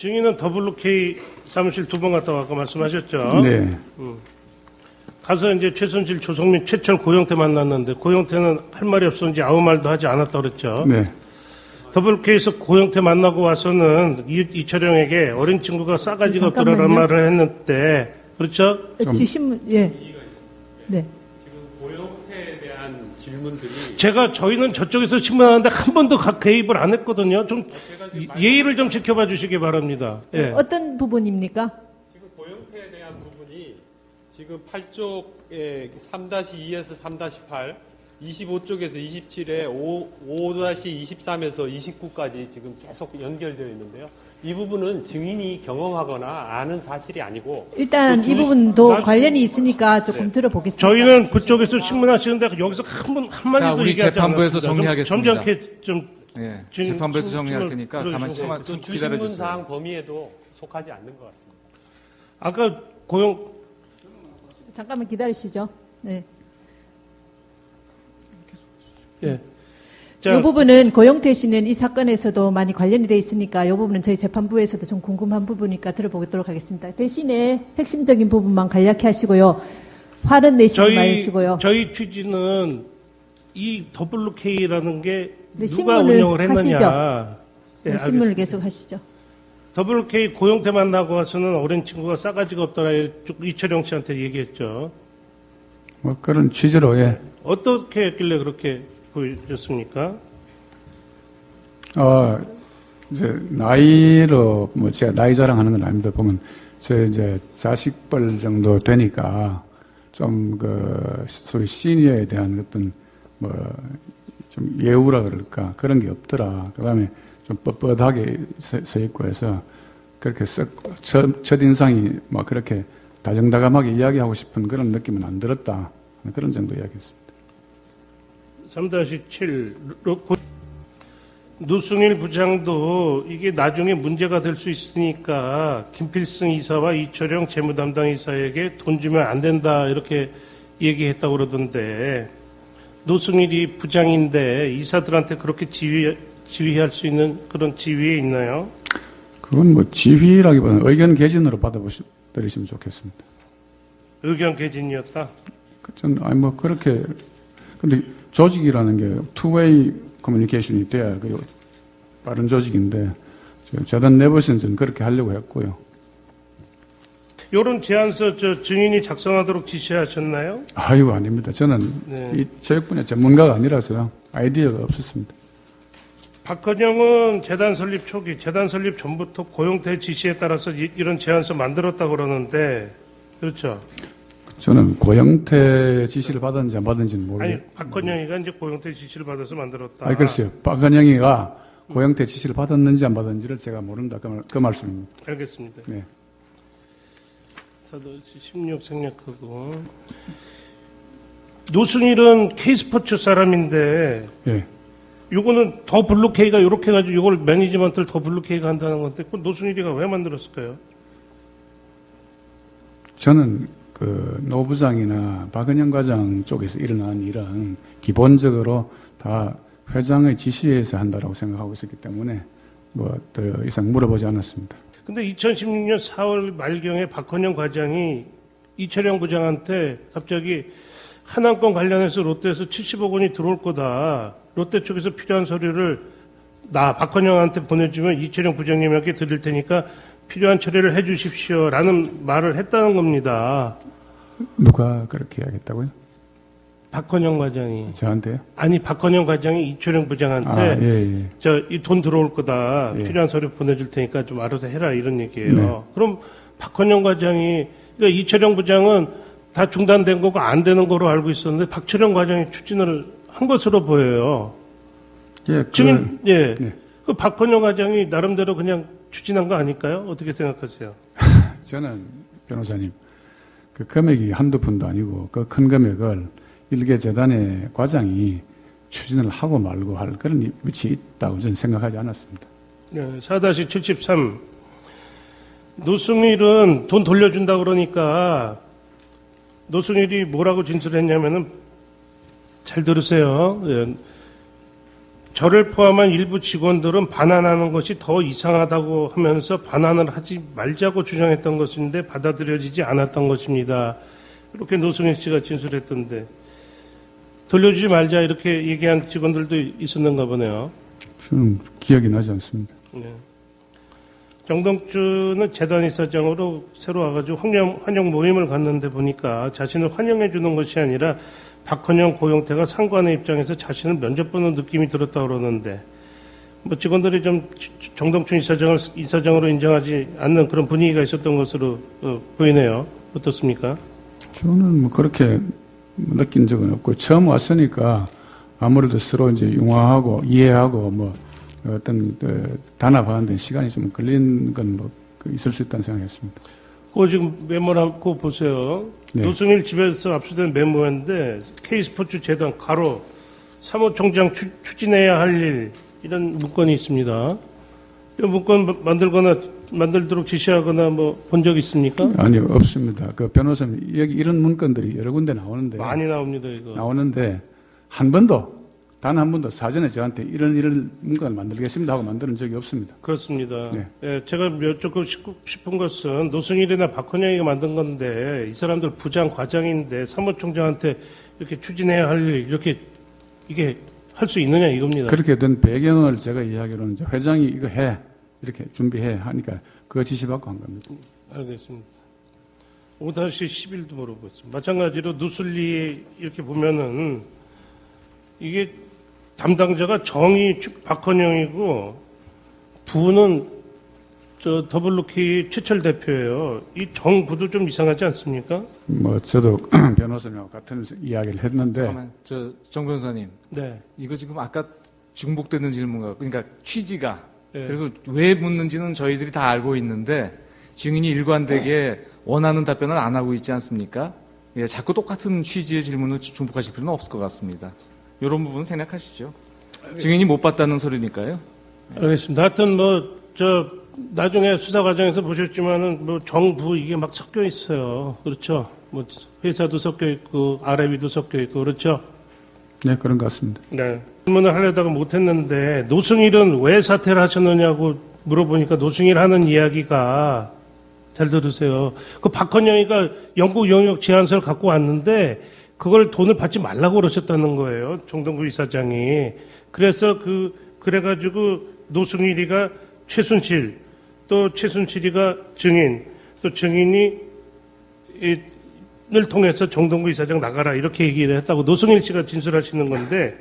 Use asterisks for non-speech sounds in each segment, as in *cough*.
증인은 WK 사무실 두 번 갔다 왔고 말씀하셨죠? 네. 가서 이제 최순실, 조성민, 최철, 고영태 만났는데 고영태는 할 말이 없었는지 아무 말도 하지 않았다 그랬죠. 네. WK에서 고영태 만나고 와서는 이, 이철영에게 어린 친구가 싸가지가 없더라는 잠깐만요. 말을 했는데 그렇죠? 좀- 지금 예. 네. 질문들이 제가 저희는 저쪽에서 신문하는데 한 번도 각 개입을 안 했거든요. 좀 예의를 좀 지켜봐 주시기 바랍니다. 예. 어떤 부분입니까? 지금 고영태에 대한 부분이 지금 8쪽에 3-2에서 3-8, 25쪽에서 27에 5-23에서 29까지 지금 계속 연결되어 있는데요. 이 부분은 증인이 경험하거나 아는 사실이 아니고 일단 그이 주- 부분도 나- 관련이 있으니까 조금 네. 들어보겠습니다. 저희는 그쪽에서 신문하시는데 여기서 한번 한마디도 얘기하지 재판부에서 않았습니다. 좀 정리하겠습니다. 점잖게 좀 예, 지금 재판부에서 좀- 정리할 좀 테니까. 가만히 참아, 그좀 주신문 기다려주세요. 사항 범위에도 속하지 않는 것 같습니다. 아까 고용 잠깐만 기다리시죠. 네. 예. 이 부분은 고영태 씨는 이 사건에서도 많이 관련이 돼 있으니까 이 부분은 저희 재판부에서도 좀 궁금한 부분이니까 들어보도록 하겠습니다. 대신에 핵심적인 부분만 간략히 하시고요. 화는 내시지 저희 마시고요. 저희 취지는 이 WK라는 게 네, 누가 신문을 운영을 했느냐. 하시죠. 예, 네, 신문을 알겠습니다. 계속 하시죠. WK 고용태 만나고 와서는 어린 친구가 싸가지가 없더라 이쪽 이철영 씨한테 얘기했죠. 뭐 그런 취지로 예. 어떻게 했길래 그렇게 보여줬습니까? 어, 이제 나이로 뭐 제가 나이 자랑하는 건 아닙니다. 보면 제 이제 자식뻘 정도 되니까 좀 그 소위 시니어에 대한 어떤 뭐 좀 예우라 그럴까 그런 게 없더라. 그다음에 좀 뻣뻣하게 서, 서 있고 해서 그렇게 썩 첫 첫인상이 뭐 그렇게 다정다감하게 이야기하고 싶은 그런 느낌은 안 들었다. 그런 정도 이야기했습니다. 3-7 노승일 부장도 이게 나중에 문제가 될 수 있으니까 김필승 이사와 이철영 재무담당 이사에게 돈 주면 안 된다 이렇게 얘기했다고 그러던데 노승일이 부장인데 이사들한테 그렇게 지휘, 지휘할 수 있는 그런 지위에 있나요? 그건 뭐 지휘라기보다는 의견 개진으로 받아보시면 좋겠습니다. 의견 개진이었다. 전 아니 뭐 그렇게 근데 조직이라는 게 투웨이 커뮤니케이션이 돼야 그 빠른 조직인데 저 재단 내부에서는 그렇게 하려고 했고요. 이런 제안서 저 증인이 작성하도록 지시하셨나요? 아이고 아닙니다. 저는 네. 이 체육 분야 전문가가 아니라서요. 아이디어가 없었습니다. 박헌영은 재단 설립 초기, 재단 설립 전부터 고용태 지시에 따라서 이, 런 제안서 만들었다고 그러는데 그렇죠? 저는 고영태 지시를 받았는지 안 받았는지는 아니 모르겠어요. 박헌영이가 이제 고용태 지시를 받아서 만들었다. 아니 글쎄요. 박은영이가 고영태 지시를 받았는지 안 받았는지를 제가 모른다. 그, 말, 그 말씀입니다. 알겠습니다. 네. 사도시 16 생략하고 노승일은 K스포츠 사람인데 예. 요거는 더 블루케이가 이렇게 해가지고 이걸 매니지먼트를 더 블루케이가 한다는 건데 그 노승일이가 왜 만들었을까요? 저는 그 노부장이나 박은영 과장 쪽에서 일어난 일은 기본적으로 다 회장의 지시에서 한다라고 생각하고 있었기 때문에 뭐 더 이상 물어보지 않았습니다. 근데 2016년 4월 말경에 박헌영 과장이 이철영 부장한테 갑자기 하남권 관련해서 롯데에서 70억 원이 들어올 거다. 롯데 쪽에서 필요한 서류를 나 박헌영한테 보내주면 이철영 부장님에게 드릴 테니까 필요한 처리를 해 주십시오라는 말을 했다는 겁니다. 누가 그렇게 하겠다고요? 박헌영 과장이. 저한테요? 아니 박헌영 과장이 이철영 부장한테 아, 예, 예. 저이 돈 들어올 거다 예. 필요한 서류 보내줄 테니까 좀 알아서 해라 이런 얘기예요. 네. 그럼 박헌영 과장이 그러니까 이철영 부장은 다 중단된 거고 안 되는 거로 알고 있었는데 박철영 과장이 추진을 한 것으로 보여요. 예, 그, 지금 예, 네. 그 박헌영 과장이 나름대로 그냥 추진한 거 아닐까요? 어떻게 생각하세요? *laughs* 저는 변호사님 그 금액이 한두 푼도 아니고 그 큰 금액을 일개 재단의 과장이 추진을 하고 말고 할 그런 위치에 있다고 저는 생각하지 않았습니다. 네, 4-73 노승일은 돈 돌려준다 그러니까 노승일이 뭐라고 진술했냐면은 잘 들으세요. 예. 저를 포함한 일부 직원들은 반환하는 것이 더 이상하다고 하면서 반환을 하지 말자고 주장했던 것인데 받아들여지지 않았던 것입니다. 이렇게 노승일 씨가 진술했던데 돌려주지 말자 이렇게 얘기한 직원들도 있었는가 보네요. 저는 기억이 나지 않습니다. 네. 정동주는 재단 이사장으로 새로 와가지고 환영, 환영 모임을 갔는데 보니까 자신을 환영해 주는 것이 아니라 박헌영 고용태가 상관의 입장에서 자신을 면접보는 느낌이 들었다 그러는데 뭐 직원들이 좀 정동춘 이사장을 이사장으로 인정하지 않는 그런 분위기가 있었던 것으로 어, 보이네요. 어떻습니까? 저는 뭐 그렇게 느낀 적은 없고 처음 왔으니까 아무래도 서로 이제 융화하고 이해하고 뭐 어떤 그 단합하는 데 시간이 좀 걸린 건 뭐 있을 수 있다는 생각했습니다. 그거 지금 메모라고 보세요. 네. 노승일 집에서 압수된 메모인데 K스포츠 재단 가로 사무총장 추, 추진해야 할 일 이런 문건이 있습니다. 이 문건 만들거나 만들도록 지시하거나 뭐 본 적 있습니까? 아니요 없습니다. 그 변호사님 여기 이런 문건들이 여러 군데 나오는데 많이 나옵니다 이거. 나오는데 한 번도 단 한 번도 사전에 저한테 이런 이런 문건을 만들겠습니다 하고 만드는 적이 없습니다. 그렇습니다. 네. 예, 제가 여쭙고 싶- 싶은 것은 노승일이나 박헌영이가 만든 건데 이 사람들 부장 과장인데 사무총장한테 이렇게 추진해야 할 일 이렇게 이게 할 수 있느냐 이겁니다. 그렇게 된 배경을 제가 이야기로는 이제 회장이 이거 해 이렇게 준비해 하니까 그거 지시받고 한 겁니다. 알겠습니다. 5-11도 물어보겠습니다. 마찬가지로 누슬리 이렇게 보면은 이게 담당자가 정의 추- 박헌영이고 부는 저 더블루키 최철 대표예요. 이 정부도 좀 이상하지 않습니까? 뭐 저도 *clears throat* 변호사님하고 같은 이야기를 했는데 잠깐만, 저, 정 변호사님. 네. 이거 지금 아까 중복되는 질문과, 그러니까 취지가, 네. 그리고 왜 묻는지는 저희들이 다 알고 있는데, 증인이 일관되게 원하는 답변을 안 하고 있지 않습니까? 예, 자꾸 똑같은 취지의 질문을 중복하실 필요는 없을 것 같습니다. 이런 부분 생략하시죠. 증인이 못 봤다는 소리니까요. 알겠습니다. 하여튼 뭐 저 나중에 수사 과정에서 보셨지만은 뭐 정부 이게 막 섞여 있어요. 그렇죠? 뭐 회사도 섞여 있고 RM이도 섞여 있고 그렇죠? 네 그런 것 같습니다. 네. 질문을 하려다가 못했는데 노승일은 왜 사퇴를 하셨느냐고 물어보니까 노승일 하는 이야기가 잘 들으세요. 그 박헌영이가 영국 영역 제안서를 갖고 왔는데 그걸 돈을 받지 말라고 그러셨다는 거예요. 정동구 이사장이. 그래서 그 그래가지고 노승일이가 최순실 또 최순실이가 증인 또 증인이 이- 을 통해서 정동구 이사장 나가라 이렇게 얘기를 했다고 노승일 씨가 진술하시는 건데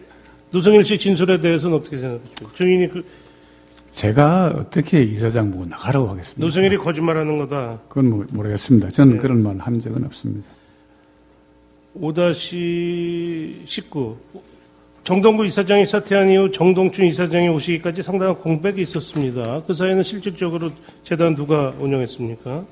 노승일 씨 진술에 대해서는 어떻게 생각하십니까? 증인이 그 제가 어떻게 이사장 보고 나가라고 하겠습니까? 노승일이 거짓말하는 거다. 그건 모- 모르겠습니다. 저는 네. 그런 말 한 적은 없습니다. 5-19 정동구 이사장이 사퇴한 이후 정동춘 이사장이 오시기까지 상당한 공백이 있었습니다. 그 사이에는 실질적으로 재단 누가 운영했습니까?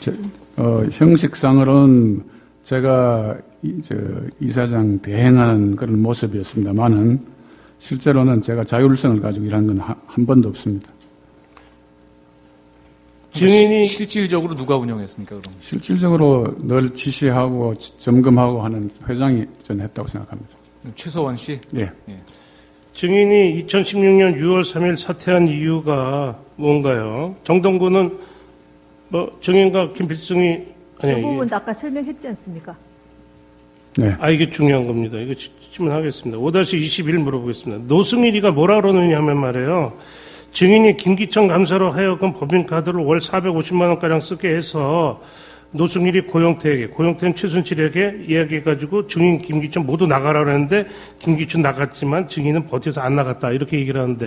저, 어, 형식상으로는 제가 이, 저, 이사장 대행하는 그런 모습이었습니다만은 실제로는 제가 자율성을 가지고 일한 건 한 번도 없습니다. 증인이 실질적으로 누가 운영했습니까, 그럼? 실질적으로 늘 지시하고 지- 점검하고 하는 회장이 전 했다고 생각합니다. 최서원 씨? 예. 예. 증인이 2016년 6월 3일 사퇴한 이유가 뭔가요? 정동구는 뭐 증인과 김필승이 아니 그 이게, 부분도 아까 설명했지 않습니까? 네. 아 이게 중요한 겁니다. 이거 지- 질문하겠습니다. 5-21 물어보겠습니다. 노승일이가 뭐라 그러느냐 하면 말이에요. 증인이 김기천 감사로 하여금 법인카드를 월 450만 원가량 쓰게 해서 노승일이 고영태에게, 고영태는 최순실에게 이야기해가지고 증인 김기천 모두 나가라 그랬는데 김기천 나갔지만 증인은 버텨서 안 나갔다 이렇게 얘기를 하는데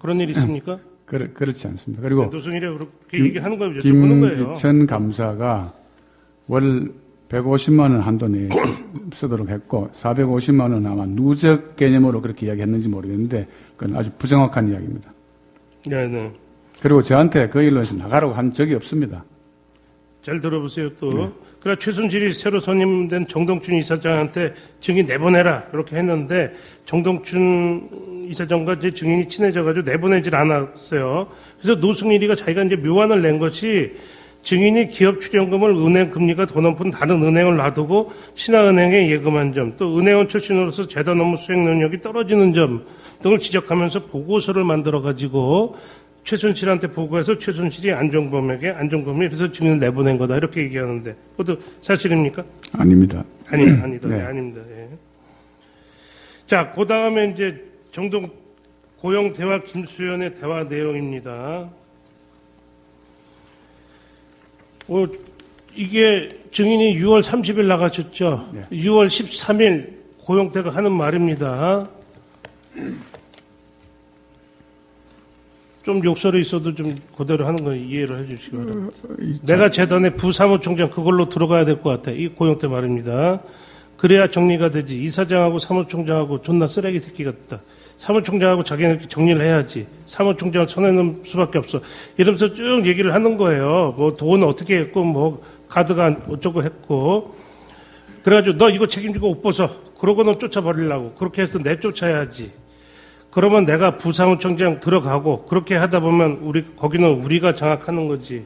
그런 일 있습니까? *clears throat* 그렇, 그렇지 않습니다. 그리고 노승일이 그렇게 김- 얘기하는 거예요. 김기천 감사가 월 150만 원 한도 내에 쓰도록 했고 450만 원 아마 누적 개념으로 그렇게 이야기했는지 모르겠는데 그건 아주 부정확한 이야기입니다. 네 네. 그리고 저한테 그 일로 해서 나가라고 한 적이 없습니다. 잘 들어보세요 또. 그래 최순실이 새로 선임된 정동춘 이사장한테 증인 내보내라 이렇게 했는데 정동춘 이사장과 제 증인이 친해져가지고 내보내질 않았어요. 그래서 노승일이가 자기가 이제 묘안을 낸 것이 증인이 기업 출연금을 은행 금리가 더 높은 다른 은행을 놔두고 신한은행에 예금한 점, 또 은행원 출신으로서 재단 업무 수행 능력이 떨어지는 점 등을 지적하면서 보고서를 만들어 가지고 최순실한테 보고해서 최순실이 안종범에게 안종범이 그래서 증인을 내보낸 거다 이렇게 얘기하는데 그것도 사실입니까? 아닙니다. 아니, 아니다. 네, 네. 아닙니다. 예. 자, 그 다음에 이제 정동 고용 대화 김수현의 대화 내용입니다. 어, 이게 증인이 6월 30일 나가셨죠? 네. 6월 13일 고용대가 하는 말입니다. 좀 욕설이 있어도 좀 그대로 하는 거 이해를 해 주시기 바랍니다. 이- 내가 재단에 부사무총장 그걸로 들어가야 될 것 같아. 이 고용태 말입니다. 그래야 정리가 되지. 이사장하고 사무총장하고 존나 쓰레기 새끼 같다. 사무총장하고 자기는 정리를 해야지. 사무총장을 쳐내는 수밖에 없어. 이러면서 쭉 얘기를 하는 거예요. 뭐 돈 어떻게 했고, 뭐 카드가 어쩌고 했고. 그래가지고 너 이거 책임지고 옷 벗어. 그러고는 쫓아버리려고. 그렇게 해서 내쫓아야지. 그러면 내가 부사무총장 들어가고 그렇게 하다 보면 우리 거기는 우리가 장악하는 거지.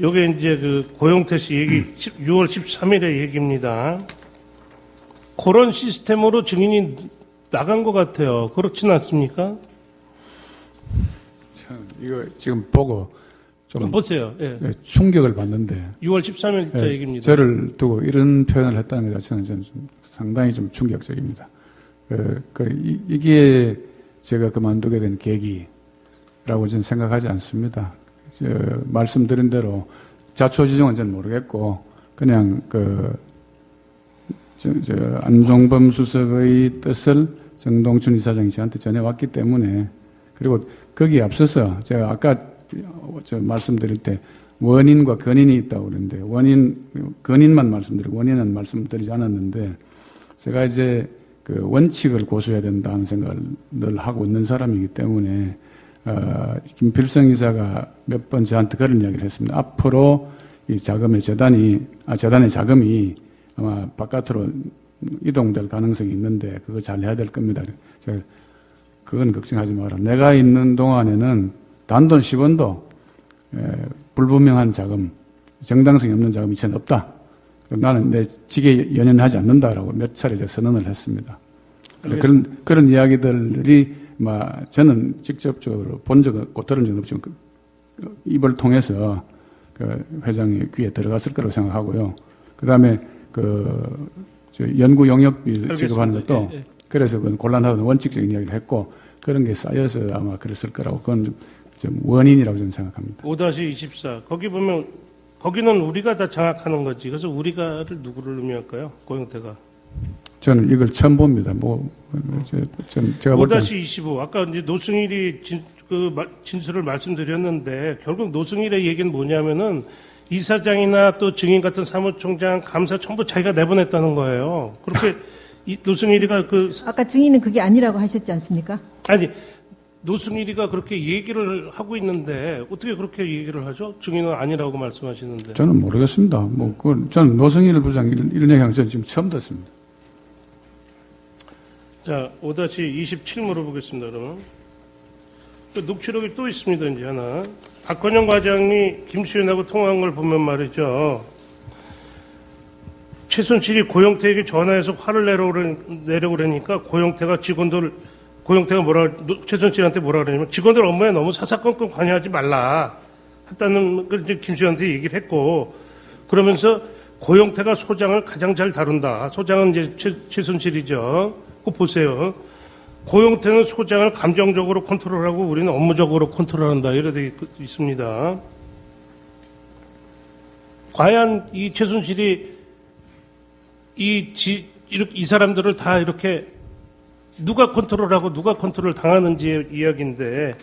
요게 이제 그 고용태 씨 얘기 6월 13일의 얘기입니다. 그런 시스템으로 증인이 나간 것 같아요. 그렇진 않습니까? 참, 이거 지금 보고 좀 보세요. 예. 예, 충격을 받는데 6월 13일자 예, 얘기입니다. 저를 두고 이런 표현을 했다는 것 자체는 저는 좀 상당히 좀 충격적입니다. 그, 그, 이- 이게 제가 그만두게 된 계기라고 저는 생각하지 않습니다. 저, 말씀드린 대로 자초지종은 저는 모르겠고 그냥 그 저, 저 안종범 수석의 뜻을 정동춘 이사장이 저한테 전해 왔기 때문에 그리고 거기에 앞서서 제가 아까 저 말씀드릴 때 원인과 근인이 있다고 그러는데 원인 근인만 말씀드리고 원인은 말씀드리지 않았는데 제가 이제 그 원칙을 고수해야 된다는 생각을 늘 하고 있는 사람이기 때문에 어, 김필성 이사가 몇 번 저한테 그런 이야기를 했습니다. 앞으로 이 자금의 재단이 아 재단의 자금이 아마 바깥으로 이동될 가능성이 있는데 그거 잘 해야 될 겁니다. 제가 그건 걱정하지 마라. 내가 있는 동안에는 단돈 10원도 불분명한 자금, 정당성이 없는 자금이 전 없다. 나는 내 직에 연연하지 않는다라고 몇 차례 제가 선언을 했습니다. 그런 그런 이야기들이 막 저는 직접적으로 본 적은 없고 들은 적은 없지만 그- 그 입을 통해서 그 회장의 귀에 들어갔을 거라고 생각하고요. 그 다음에 그, 저 연구 용역비. 지급하는 것도 예, 예. 그래서 그건 곤란하다는 원칙적인 이야기를 했고 그런 게 쌓여서 아마 그랬을 거라고 그건 좀, 좀 원인이라고 저는 생각합니다. 5-24 거기 보면 거기는 우리가 다 장악하는 거지. 그래서 우리가를 누구를 의미할까요? 고용태가. 저는 이걸 처음 봅니다. 뭐, 저, 전 제가 볼 때는 5-25 아까 이제 노승일이 진, 그 말- 진술을 말씀드렸는데 결국 노승일의 얘기는 뭐냐면은 이사장이나 또 증인 같은 사무총장 감사 전부 자기가 내보냈다는 거예요. 그렇게 *laughs* 이 노승일이가 그 아까 증인은 그게 아니라고 하셨지 않습니까? 아니 노승일이가 그렇게 얘기를 하고 있는데 어떻게 그렇게 얘기를 하죠? 증인은 아니라고 말씀하시는데. 저는 모르겠습니다. 뭐, 그 저는 노승일 부장 이런, 이런 얘기하는 저는 지금 처음 듣습니다. 자, 5-27 물어보겠습니다, 그러면. 또 녹취록이 또 있습니다, 이제 하나. 박건영 과장이 김수현하고 통화한 걸 보면 말이죠. 최순실이 고영태에게 전화해서 화를 내려오려니까 고영태가 직원들, 고영태가 뭐라, 노- 최순실한테 뭐라 그러냐면 직원들 업무에 너무 사사건건 관여하지 말라. 했다는 걸 이제 김수현한테 얘기를 했고, 그러면서 고영태가 소장을 가장 잘 다룬다. 소장은 이제 최, 최순실이죠. 그거 보세요. 고영태는 소장을 감정적으로 컨트롤하고 우리는 업무적으로 컨트롤한다. 이래 있- 있습니다. 과연 이 최순실이 이, 지, 이 사람들을 다 이렇게 누가 컨트롤하고 누가 컨트롤 당하는지의 이야기인데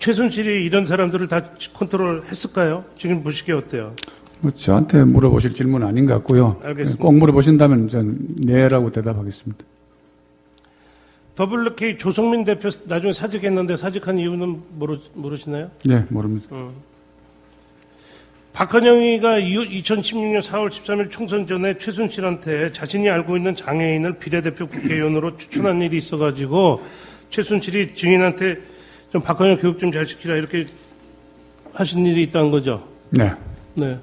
최순실이 이런 사람들을 다 컨트롤 했을까요? 지금 보시기에 어때요? 뭐 저한테 물어보실 질문 아닌 것 같고요. 알겠습니다. 꼭 물어보신다면 전 네라고 대답하겠습니다. WK 조성민 대표 나중에 사직했는데 사직한 이유는 모르, 모르시나요? 네, 모릅니다. 어. 박헌영이가 2016년 4월 13일 총선 전에 최순실한테 자신이 알고 있는 장애인을 비례대표 국회의원으로 추천한 일이 있어가지고 최순실이 증인한테 좀 박헌영 교육 좀 잘 시키라 이렇게 하신 일이 있다는 거죠. 네. 네.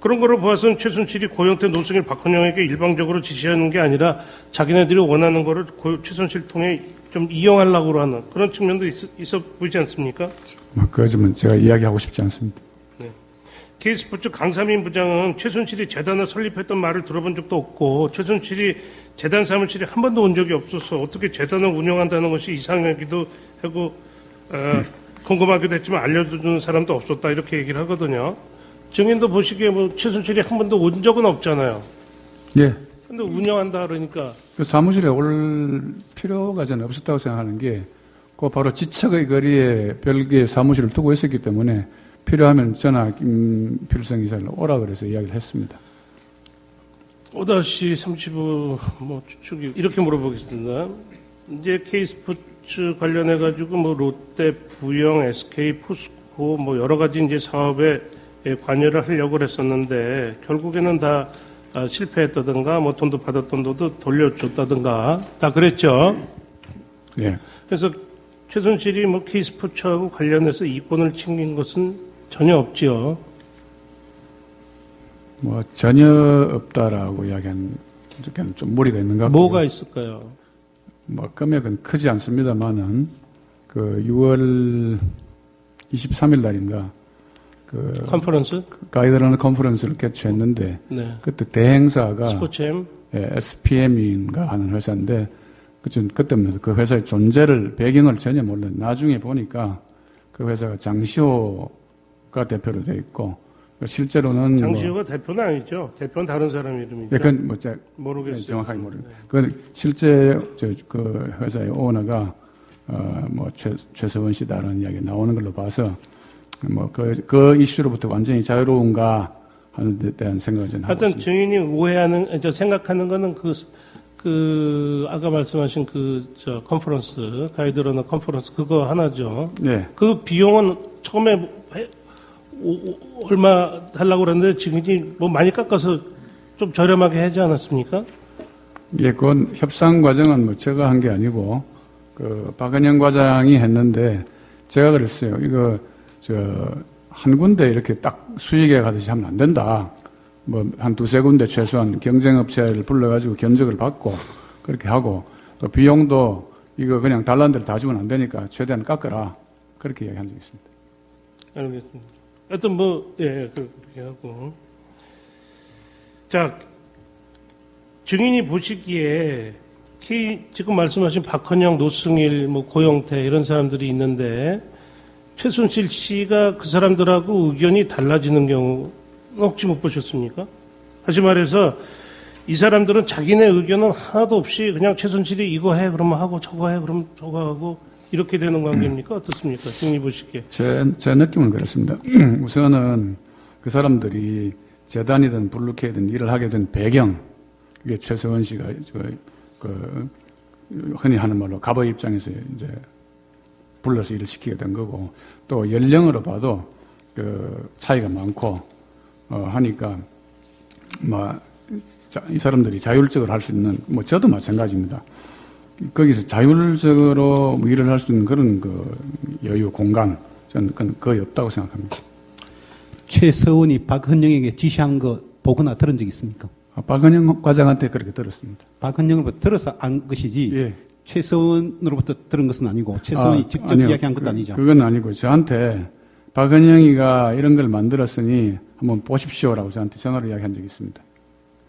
그런 거를 보아서는 최순실이 고영태, 노승일, 박헌영에게 일방적으로 지시하는 게 아니라 자기네들이 원하는 거를 고- 최순실 통해 좀 이용하려고 하는 그런 측면도 있, 있어 보이지 않습니까? 뭐, 그 점은 제가 이야기하고 싶지 않습니다. K스포츠 강삼인 부장은 최순실이 재단을 설립했던 말을 들어본 적도 없고 최순실이 재단 사무실에 한 번도 온 적이 없어서 어떻게 재단을 운영한다는 것이 이상하기도 하고 어, 궁금하기도 했지만 알려주는 사람도 없었다 이렇게 얘기를 하거든요. 증인도 보시기에 뭐 최순실이 한 번도 온 적은 없잖아요. 예. 근데 운영한다 그러니까 그 사무실에 올 필요가 저는 없었다고 생각하는 게, 그 바로 지척의 거리에 별개의 사무실을 두고 있었기 때문에 필요하면 전화 김필성 이사를 오라 그래서 이야기를 했습니다. 5-35, 뭐, 추측이, 이렇게 물어보겠습니다. 이제 K스포츠 관련해가지고, 뭐, 롯데, 부영, SK, 포스코, 뭐, 여러 가지 이제 사업에 예, 관여를 하려고 했었는데, 결국에는 다 아, 실패했다든가, 뭐, 돈도 받았던 돈도 돌려줬다든가, 다 그랬죠. 예. 그래서 최순실이 뭐, K스포츠하고 관련해서 이권을 챙긴 것은 전혀 없지요. 뭐, 전혀 없다라고 이야기한, 쪽에는 좀 무리가 있는 것 같고. 뭐가 있을까요? 뭐, 금액은 크지 않습니다만은, 그 6월 23일 날인가, 그, 컨퍼런스? 가이드라는 컨퍼런스를 개최했는데, 네. 그때 대행사가 스포츠엠? 예, SPM인가 하는 회사인데 그때부터 그 회사의 존재를 배경을 전혀 몰랐. 나중에 보니까 그 회사가 장시호가 대표로 돼 있고 실제로는 장시호가 대표는 아니죠. 대표는 다른 사람 이름이죠. 뭐, 예, 그건 뭐 제가 모르겠어요. 정확하게 모르겠어요. 그 실제 저, 그 회사의 오너가 어 뭐 최서원 씨다라는 이야기 가 나오는 걸로 봐서 뭐그 그 이슈로부터 완전히 자유로운가 하는 데 대한 생각을 저는 하고 하여튼 있습니다. 증인이 오해하는, 저 생각하는 거는 그, 그, 아까 말씀하신 그, 저, 컨퍼런스, 가이드러너 컨퍼런스, 그거 하나죠. 네. 그 비용은 처음에 해- 오- 오- 얼마 하려고 그랬는데 증인이 뭐 많이 깎아서 좀 저렴하게 하지 않았습니까? 예, 그건 협상 과정은 뭐 제가 한 게 아니고 그 박은영 과장이 했는데 제가 그랬어요. 이거 저 한 군데 이렇게 딱 수익에 가듯이 하면 안 된다. 뭐 한 두세 군데 최소한 경쟁업체를 불러가지고 견적을 받고 그렇게 하고 또 비용도 이거 그냥 달란 대로 다 주면 안 되니까 최대한 깎아라. 그렇게 이야기한 적이 있습니다. 알겠습니다. 하여튼 뭐, 예, 그렇게 하고. 자, 증인이 보시기에, K, 지금 말씀하신 박헌영, 노승일, 뭐, 고영태, 이런 사람들이 있는데, 최순실 씨가 그 사람들하고 의견이 달라지는 경우, 혹시 못 보셨습니까? 다시 말해서, 이 사람들은 자기네 의견은 하나도 없이 그냥 최순실이 이거 해, 그러면 하고, 저거 해, 그러면 저거 하고, 이렇게 되는 관계입니까? 어떻습니까? 증인이 보시기에. 제, 제 느낌은 그렇습니다. *clears throat* 우선은 그 사람들이 재단이든 블루케이든 일을 하게 된 배경, 이게 최서원 씨가 저, 그, 흔히 하는 말로 갑의 입장에서 이제 불러서 일을 시키게 된 거고, 또 연령으로 봐도 그 차이가 많고, 어, 하니까, 뭐, 자, 이 사람들이 자율적으로 할 수 있는, 뭐, 저도 마찬가지입니다. 거기서 자율적으로 뭐 일을 할 수 있는 그런 그 여유, 공간, 저는 거의 없다고 생각합니다. 최서원이 박헌영에게 지시한 거 보거나 들은 적 있습니까? 아, 박은영 과장한테 그렇게 들었습니다. 박헌영으로부터 들어서 안 것이지 예. 최서원으로부터 들은 것은 아니고 최서원이 아, 직접 아니요. 이야기한 것도 그, 아니죠. 그건 아니고 저한테 박은영이가 이런 걸 만들었으니 한번 보십시오라고 저한테 전화로 이야기한 적이 있습니다.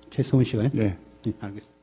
최서원 씨가요? 예. 예, 알겠습니다.